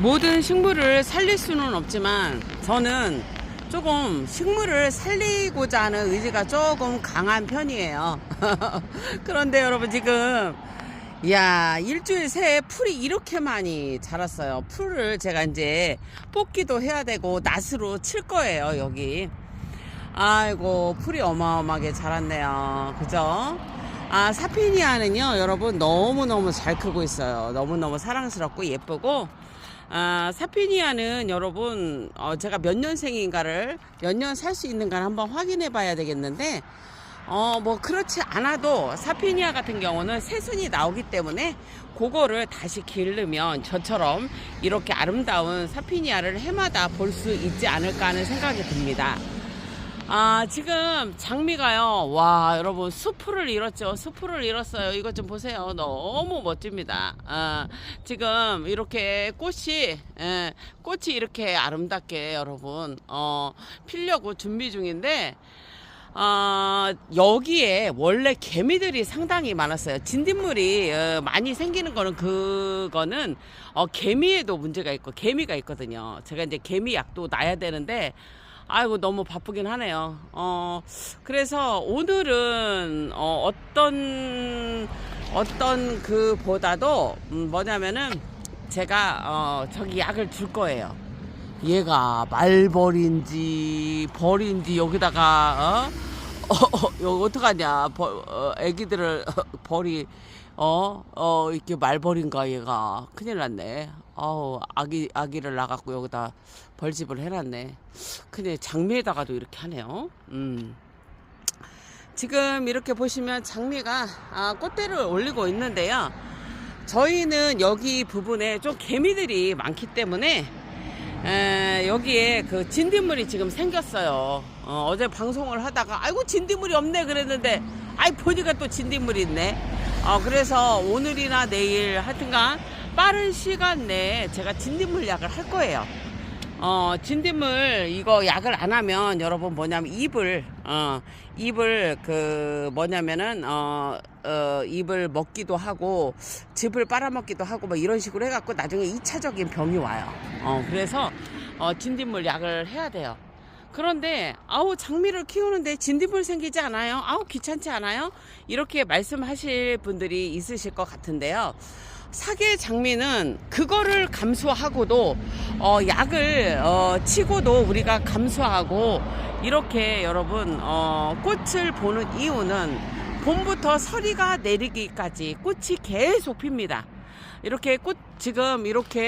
모든 식물을 살릴 수는 없지만 저는 조금 식물을 살리고자 하는 의지가 조금 강한 편이에요. 그런데 여러분 지금 야 일주일 새에 풀이 이렇게 많이 자랐어요. 풀을 제가 이제 뽑기도 해야 되고 낫으로 칠 거예요 여기. 아이고 풀이 어마어마하게 자랐네요. 그죠? 아 사피니아는요 여러분 너무너무 잘 크고 있어요. 너무너무 사랑스럽고 예쁘고 아, 사피니아는 여러분 어, 제가 몇 년생인가를 몇 년 살 수 있는가를 한번 확인해 봐야 되겠는데 어, 뭐 그렇지 않아도 사피니아 같은 경우는 새순이 나오기 때문에 그거를 다시 기르면 저처럼 이렇게 아름다운 사피니아를 해마다 볼 수 있지 않을까 하는 생각이 듭니다. 아, 지금 장미가요. 와, 여러분, 수풀을 잃었죠. 수풀을 잃었어요. 이것 좀 보세요. 너무 멋집니다. 아, 지금 이렇게 꽃이, 예, 꽃이 이렇게 아름답게 여러분, 어, 피려고 준비 중인데, 아, 여기에 원래 개미들이 상당히 많았어요. 진딧물이 어, 많이 생기는 거는 그거는 어, 개미에도 문제가 있고 개미가 있거든요. 제가 이제 개미 약도 놔야 되는데 아이고 너무 바쁘긴 하네요. 어 그래서 오늘은 어, 어떤 어떤 그 보다도 음, 뭐냐면은 제가 어, 저기 약을 줄 거예요. 얘가 말벌인지 벌인지 여기다가 어? 어, 어 이거 어떡하냐 벌, 어, 애기들을 어, 벌이 어, 어, 이렇게 말벌인가 얘가 큰일 났네. 아우 아기 아기를 낳았고 여기다 벌집을 해놨네. 근데 장미에다가도 이렇게 하네요. 음. 지금 이렇게 보시면 장미가 아, 꽃대를 올리고 있는데요. 저희는 여기 부분에 좀 개미들이 많기 때문에 에, 여기에 그 진딧물이 지금 생겼어요. 어, 제 방송을 하다가 아이고 진딧물이 없네 그랬는데 아이 보니까 또 진딧물이 있네. 어, 그래서 오늘이나 내일 하여튼간 빠른 시간 내에 제가 진딧물 약을 할 거예요. 어, 진딧물 이거 약을 안 하면 여러분 뭐냐면 입을 어, 입을 그 뭐냐면은 어, 어, 입을 먹기도 하고 즙을 빨아먹기도 하고 뭐 이런 식으로 해갖고 나중에 2차적인 병이 와요. 어, 그래서 어, 진딧물 약을 해야 돼요. 그런데 아우 장미를 키우는데 진딧물 생기지 않아요? 아우 귀찮지 않아요? 이렇게 말씀하실 분들이 있으실 것 같은데요. 사계 장미는 그거를 감수하고도 어, 약을 어, 치고도 우리가 감수하고 이렇게 여러분 어, 꽃을 보는 이유는 봄부터 서리가 내리기까지 꽃이 계속 핍니다. 이렇게 꽃 지금 이렇게